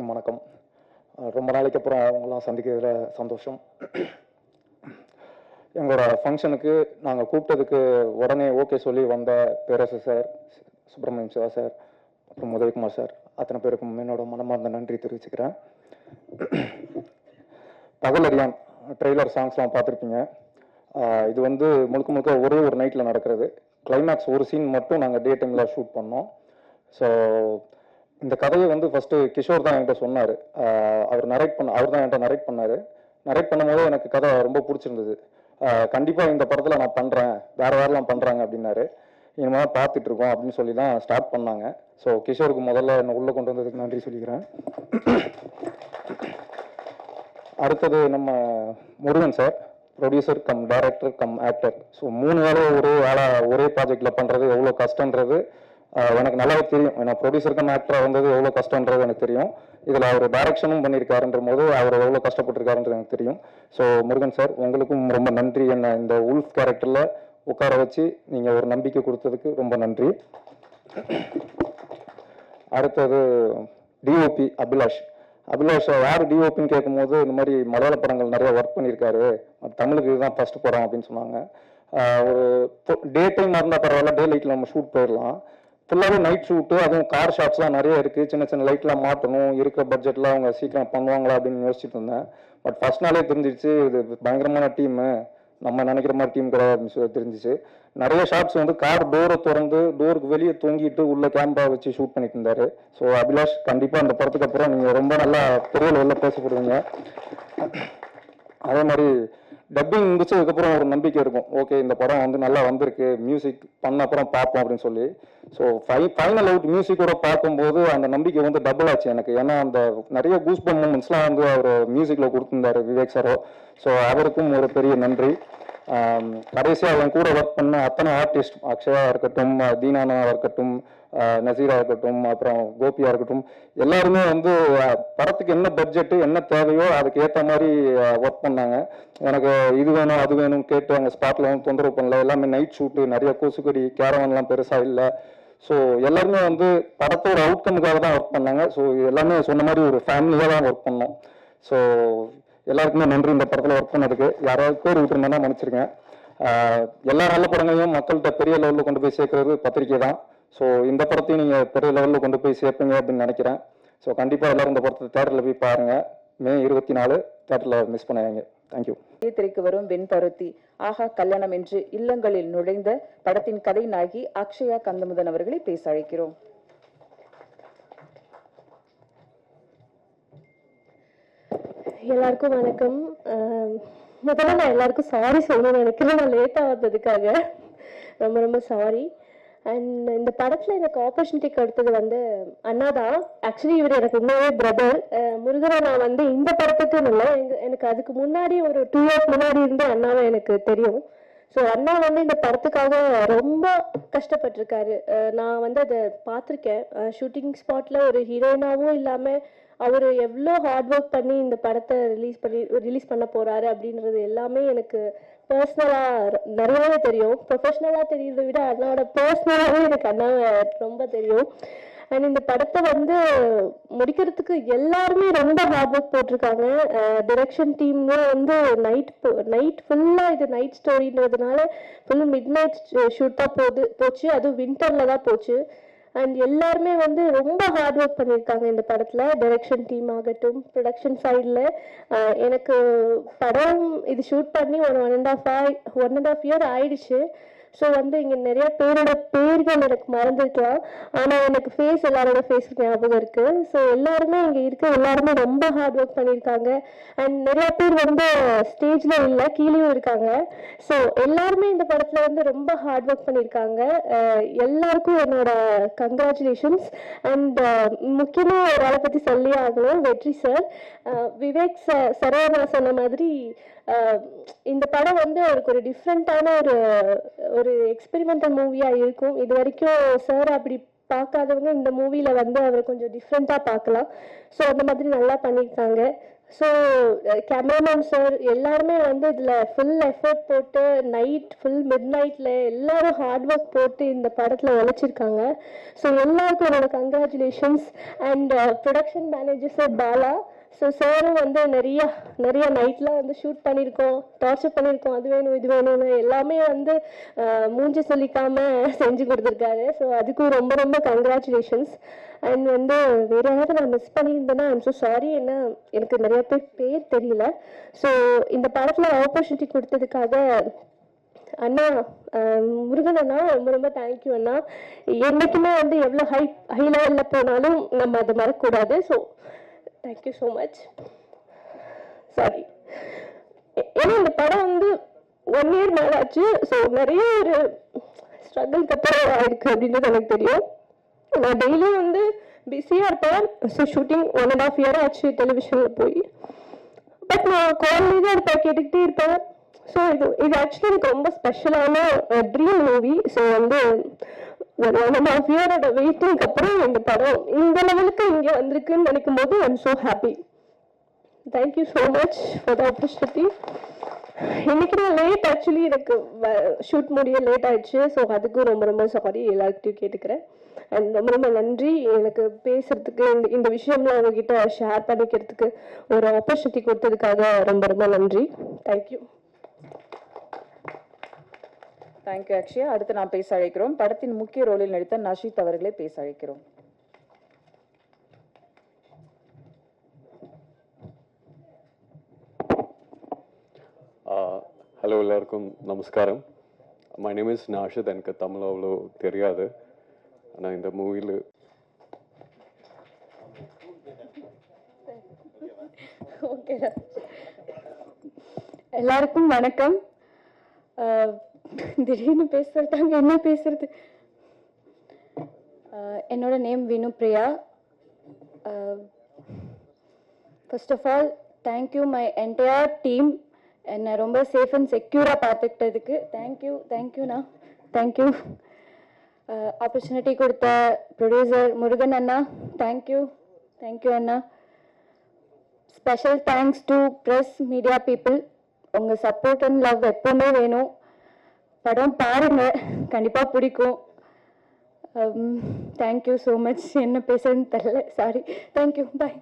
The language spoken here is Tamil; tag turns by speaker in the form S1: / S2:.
S1: அனைவருக்கும் வணக்கம். ரொம்ப நாளைக்கு அப்புறம் அவங்களாம் சந்திக்கிறதுல சந்தோஷம். எங்களோட ஃபங்க்ஷனுக்கு நாங்கள் கூப்பிட்டதுக்கு உடனே ஓகே சொல்லி வந்த பேரரசு சார் சுப்பிரமணியம் சிவா சார் அப்புறம் உதயகுமார் சார் அத்தனை பேருக்கும் என்னோட மனமார்ந்த நன்றி தெரிவிச்சுக்கிறேன். பகலரியான் ட்ரெய்லர் சாங்ஸ்லாம் பார்த்துருப்பீங்க. இது வந்து முழுக்க முழுக்க ஒரே ஒரு நைட்டில் நடக்கிறது. கிளைமேக்ஸ் ஒரு சீன் மட்டும் நாங்கள் டே டைமில் ஷூட் பண்ணோம். ஸோ இந்த கதையை வந்து ஃபர்ஸ்ட் கிஷோர் தான் என்கிட்ட சொன்னார். அவர் நரேட் பண்ண அவர் தான் என்கிட்ட நரேட் பண்ணார். நரேட் பண்ணும்போது எனக்கு கதை ரொம்ப பிடிச்சிருந்தது. கண்டிப்பாக இந்த படத்தில் நான் பண்ணுறேன் வேறு வேறெல்லாம் பண்ணுறாங்க அப்படின்னாரு. இனிமேல் பார்த்துட்டு இருக்கோம் அப்படின்னு சொல்லி தான் ஸ்டார்ட் பண்ணாங்க. ஸோ கிஷோருக்கு முதல்ல என்னை உள்ளே கொண்டு வந்ததுக்கு நன்றி சொல்லிக்கிறேன். அடுத்தது நம்ம Murugan sir producer cum director cum actor so மூணு வேலை ஒரே வேலை ஒரே ப்ராஜெக்டில் பண்ணுறது எவ்வளோ கஷ்டன்றது. எனக்கு நல்லாவே தெரியும். ஏன்னா ப்ரொடியூசருக்கும் ஆக்டராக வந்தது எவ்வளோ கஷ்டன்றது எனக்கு தெரியும். இதில் அவர் டைரக்ஷனும் பண்ணியிருக்காருன்ற போது அவர் எவ்வளோ கஷ்டப்பட்டிருக்காருன்றது எனக்கு தெரியும். ஸோ முருகன் சார் உங்களுக்கும் ரொம்ப நன்றி. என்ன இந்த உல்ஃப் கேரக்டரில் உட்கார வச்சு நீங்கள் ஒரு நம்பிக்கை கொடுத்ததுக்கு ரொம்ப நன்றி. அடுத்தது டிஓபி அபிலாஷ். அபிலாஷ் யார் டிஓபின்னு கேட்கும்போது இந்த மாதிரி மலையாள படங்கள் நிறைய ஒர்க் பண்ணியிருக்காரு. தமிழுக்கு இதுதான் ஃபஸ்ட்டு படம் அப்படின்னு சொன்னாங்க. ஒரு டே டைம் இருந்தால் பரவாயில்ல டே லைட்டில் நம்ம ஷூட் போயிடலாம். ஃபுல்லாகவே நைட் ஷூட்டு அதுவும் கார் ஷாட்ஸ்லாம் நிறைய இருக்குது சின்ன சின்ன லைட்லாம் மாட்டணும். இருக்கிற பட்ஜெட்டில் அவங்க சீக்கிரம் பண்ணுவாங்களா அப்படின்னு யோசிச்சுட்டு இருந்தேன். பட் ஃபஸ்ட் நாளே தெரிஞ்சிருச்சு. இது பயங்கரமான டீமு நம்ம நினைக்கிற மாதிரி டீம் கிடையாது அப்படின்னு சொல்லி தெரிஞ்சிச்சு. நிறைய ஷாட்ஸ் வந்து கார் டோரை திறந்து டோருக்கு வெளியே தொங்கிட்டு உள்ள கேமரா வச்சு ஷூட் பண்ணிட்டு இருந்தாரு. ஸோ அபிலாஷ் கண்டிப்பாக அந்த படத்துக்கு அப்புறம் நீங்கள் ரொம்ப நல்லா பெரிய லெவலில் பேசப்படுவீங்க. அதே மாதிரி டப்பிங் முடிச்சதுக்கப்புறம் ஒரு நம்பிக்கை இருக்கும். ஓகே இந்த படம் வந்து நல்லா வந்திருக்கு மியூசிக் பண்ண அப்புறம் பார்ப்போம் அப்படின்னு சொல்லி. ஸோ ஃபை ஃபைனல் அவுட் மியூசிக்கோட பார்க்கும்போது அந்த நம்பிக்கை வந்து டபுள் ஆச்சு எனக்கு. ஏன்னா அந்த நிறைய கூஸ்பம் மூமெண்ட்ஸ்லாம் வந்து அவர் மியூசிக்கில் கொடுத்துருந்தாரு விவேக் சாரோ ஸோ அவருக்கும் ஒரு பெரிய நன்றி. கடைசியாக அவன் கூட ஒர்க் பண்ண அத்தனை ஆர்டிஸ்ட் அக்ஷயா இருக்கட்டும் தீனானா இருக்கட்டும் நசீராக நசீரா இருக்கட்டும் அப்புறம் கோபியா இருக்கட்டும் எல்லாருமே வந்து படத்துக்கு என்ன பட்ஜெட்டு என்ன தேவையோ அதுக்கு ஏற்ற மாதிரி ஒர்க் பண்ணாங்க. எனக்கு இது வேணும் அது வேணும் கேட்டு அங்கே ஸ்பாட்டில் வந்து தொந்தரவு பண்ணல. எல்லாமே நைட் ஷூட்டு நிறைய கொசுக்கடி கேரவன்லாம் பெருசாக இல்லை. ஸோ எல்லாருமே வந்து படத்தோட அவுட்கமுக்காக தான் ஒர்க் பண்ணாங்க. ஸோ எல்லாமே சொன்ன மாதிரி ஒரு ஃபேமிலியாக தான் ஒர்க் பண்ணோம். ஸோ எல்லாருக்குமே நன்றி. இந்த படத்தில் ஒர்க் பண்ணதுக்கு. யாராவது பேர் விட்டுருந்தேன்னா மன்னிச்சிருங்க. எல்லா நல்ல படங்களையும் மக்கள்கிட்ட பெரிய லெவலில் கொண்டு போய் சேர்க்கறது பத்திரிக்கை தான். ஸோ இந்த படத்தையும் நீங்கள் பெரிய லெவலில் கொண்டு போய் சேர்ப்பீங்க அப்படின்னு நினைக்கிறேன். ஸோ கண்டிப்பாக எல்லாரும் இந்த படத்தை தேட்டரில் போய் பாருங்க. மே இருபத்தி நாலு தேட்டரில் மிஸ் பண்ணாங்க தேங்க்யூ
S2: திரைக்கு வரும் வெண்பருத்தி ஆஹா கல்யாணம் என்று இல்லங்களில் நுழைந்த படத்தின் கதை நாயகி அக்ஷயா கந்தமுதன் அவர்களை பேச அழைக்கிறோம்.
S3: எல்லாருக்கும் வணக்கம். முதல்ல நான் எல்லாருக்கும் சாரி சொல்லணும்னு நினைக்கிறேன். நான் லேட்டாக வந்ததுக்காக. ரொம்ப ரொம்ப சாரி அண்ட் இந்த படத்தில் எனக்கு ஆப்பர்ச்சுனிட்டி கொடுத்தது வந்து அண்ணா தான். ஆக்சுவலி இவர் எனக்கு உண்மையே பிரதர் முருகனை நான் வந்து இந்த படத்துக்குன்னு இல்லை. எனக்கு அதுக்கு முன்னாடி ஒரு டூ இயர்ஸ் முன்னாடி இருந்து அண்ணாவை எனக்கு தெரியும். ஸோ அண்ணா வந்து இந்த படத்துக்காக ரொம்ப கஷ்டப்பட்டிருக்காரு. நான் வந்து அதை பார்த்துருக்கேன். ஷூட்டிங் ஸ்பாட்டில் ஒரு ஹீரோயினாவும் இல்லாமல் அவர் எவ்வளோ ஹார்ட் ஒர்க் பண்ணி இந்த படத்தை ரிலீஸ் பண்ணி ரிலீஸ் பண்ண போகிறாரு அப்படின்றது எல்லாமே எனக்கு பர்சனலாக நிறையவே தெரியும். ப்ரொஃபஷ்னலாக தெரியுறதை விட அண்ணாவோட பர்சனலாகவே எனக்கு அண்ணாவை ரொம்ப தெரியும். அண்ட் இந்த படத்தை வந்து முடிக்கிறதுக்கு எல்லாருமே ரொம்ப ஹார்ட் ஒர்க் போட்டிருக்காங்க. டிரெக்ஷன் டீம்ல வந்து நைட் நைட் ஃபுல்லாக இது நைட் ஸ்டோரின்றதுனால ஃபுல்லாக மிட் நைட் ஷூட் தான் போகுது போச்சு. அதுவும் வின்டரில் தான் போச்சு. அண்ட் எல்லாருமே வந்து ரொம்ப ஹார்ட் ஒர்க் பண்ணியிருக்காங்க இந்த படத்தில். டைரக்ஷன் டீம் ஆகட்டும் ப்ரொடக்ஷன் சைடில் எனக்கு படம் இது ஷூட் பண்ணி ஒரு one and half one and half year ஆயிடுச்சு. ஸோ வந்து இங்கே நிறைய பேரோட பேர்கள் எனக்கு மறந்துருக்கலாம். ஆனால் எனக்கு ஃபேஸ் எல்லாரோட ஃபேஸ் ஞாபகம் இருக்கு. ஸோ எல்லாருமே இங்கே இருக்க எல்லாருமே ரொம்ப ஹார்ட் ஒர்க் பண்ணியிருக்காங்க அண்ட் நிறைய பேர் வந்து ஸ்டேஜில் இல்லை கீழேயும் இருக்காங்க. ஸோ எல்லாருமே இந்த படத்தில் வந்து ரொம்ப ஹார்ட் ஒர்க் பண்ணியிருக்காங்க எல்லாருக்கும் என்னோட கங்க்ராச்சுலேஷன்ஸ் அண்ட் முக்கியமாக ஒரு ஆளை பற்றி சொல்லி ஆகணும். வெற்றி சார் விவேக் சார் சரவணா சொன்ன மாதிரி இந்த படம் வந்து அவருக்கு ஒரு டிஃப்ரெண்ட்டான ஒரு ஒரு எக்ஸ்பெரிமெண்டல் மூவியாக இருக்கும். இது வரைக்கும் சார் அப்படி பார்க்காதவங்க இந்த மூவியில் வந்து அவரை கொஞ்சம் டிஃப்ரெண்ட்டாக பார்க்கலாம். ஸோ அந்த மாதிரி நல்லா பண்ணியிருக்காங்க. ஸோ கேமராமேன் சார் எல்லாருமே வந்து இதில் ஃபுல் எஃபர்ட் போட்டு நைட் ஃபுல் மிட் நைட்டில் எல்லாரும் ஹார்ட் ஒர்க் போட்டு இந்த படத்தில் உழைச்சிருக்காங்க ஸோ எல்லாருக்கும் என்னோட congratulations and production manager sir Bala so சாரும் வந்து நிறைய நிறைய நைட்லாம் வந்து ஷூட் பண்ணியிருக்கோம் டார்ச்சர் பண்ணியிருக்கோம் அது வேணும் இது வேணும்னு எல்லாமே வந்து மூஞ்சி சொல்லிக்காம செஞ்சு கொடுத்துருக்காரு. ஸோ அதுக்கும் ரொம்ப ரொம்ப கங்க்ராச்சுலேஷன்ஸ் அண்ட் வந்து வேற யாராவது நான் மிஸ் பண்ணியிருந்தேன்னா ஐம் ஸோ சாரி என்ன எனக்கு நிறைய பேர் பேர் தெரியல. ஸோ இந்த படத்தில் ஆப்பர்ச்சுனிட்டி கொடுத்ததுக்காக அண்ணா முருகன் அண்ணா ரொம்ப ரொம்ப தேங்க்யூ அண்ணா. என்னைக்குமே வந்து எவ்வளோ ஹை ஹை லெவலில் போனாலும் நம்ம அதை மறக்கக்கூடாது. So thank you so much sorry ஏன்னா இந்த படம் வந்து ஒன் இயர் மேலே ஆச்சு. ஸோ நிறைய ஒரு ஸ்ட்ரகிள்க்கு அப்புறம் ஆயிருக்கு அப்படின்றது எனக்கு தெரியும். நான் டெய்லியும் வந்து பிஸியாக இருப்பேன். So shooting one and half year ஆச்சு டெலிவிஷனில் போய். பட் நான் கால்லே தான் இருப்பேன் கேட்டுக்கிட்டே இருப்பேன். ஸோ இது இது ஆக்சுவலி எனக்கு ரொம்ப ஸ்பெஷலான ட்ரீம் மூவி ஸோ வந்து ஒரு ஒன் அண்ட் ஆஃப் இயரோட வெயிட்டிங்க்கு அப்புறம் இந்த படம் இந்த லெவலுக்கு இங்கே வந்திருக்குன்னு நினைக்கும் போது I'm so happy thank you so much for the opportunity இன்னைக்கு நான் லேட் ஆக்சுவலி எனக்கு ஷூட் முடிய லேட் ஆயிடுச்சு. ஸோ அதுக்கும் ரொம்ப ரொம்ப சாரி எல்லாருக்கிட்டையும் கேட்டுக்கிறேன். அண்ட் ரொம்ப ரொம்ப நன்றி. எனக்கு பேசுறதுக்கு இந்த இந்த விஷயம்லாம் உங்ககிட்ட ஷேர் பண்ணிக்கிறதுக்கு ஒரு ஆப்பர்ச்சுனிட்டி கொடுத்ததுக்காக ரொம்ப ரொம்ப நன்றி. தேங்க்யூ
S2: தேங்க்யூ அக்ஷயா அடுத்து நாம் பேச அழைக்கிறோம். படத்தின் முக்கிய ரோலில் நடித்த நஷீத் அவர்களை பேச அழைக்கிறோம்.
S4: ஹலோ எல்லாருக்கும் நமஸ்காரம். மை நேம் இஸ் நாஷித் எனக்கு தமிழ் அவ்வளோ தெரியாது. ஆனால் இந்த மூவியில்
S5: எல்லாருக்கும் வணக்கம். திடீர்னு பேச சொல்லிட்டாங்க என்ன பேசுறது? என்னோட name Vinu Priya. First of all thank you my entire team என்னை ரொம்ப சேஃப் அண்ட் செக்யூராக பார்த்துக்கிட்டதுக்கு. தேங்க்யூ தேங்க்யூண்ணா தேங்க்யூ ஆப்பர்ச்சுனிட்டி கொடுத்த ப்ரொடியூசர் முருகன் அண்ணா. Thank you thank you Anna. Special thanks to press media people உங்கள் சப்போர்ட் அண்ட் லவ் எப்போவுமே வேணும். படம் பாருங்க. கண்டிப்பாக பிடிக்கும். தேங்க்யூ ஸோ மச் என்ன பேசுறதுன்னு தெரில சாரி தேங்க்யூ பாய்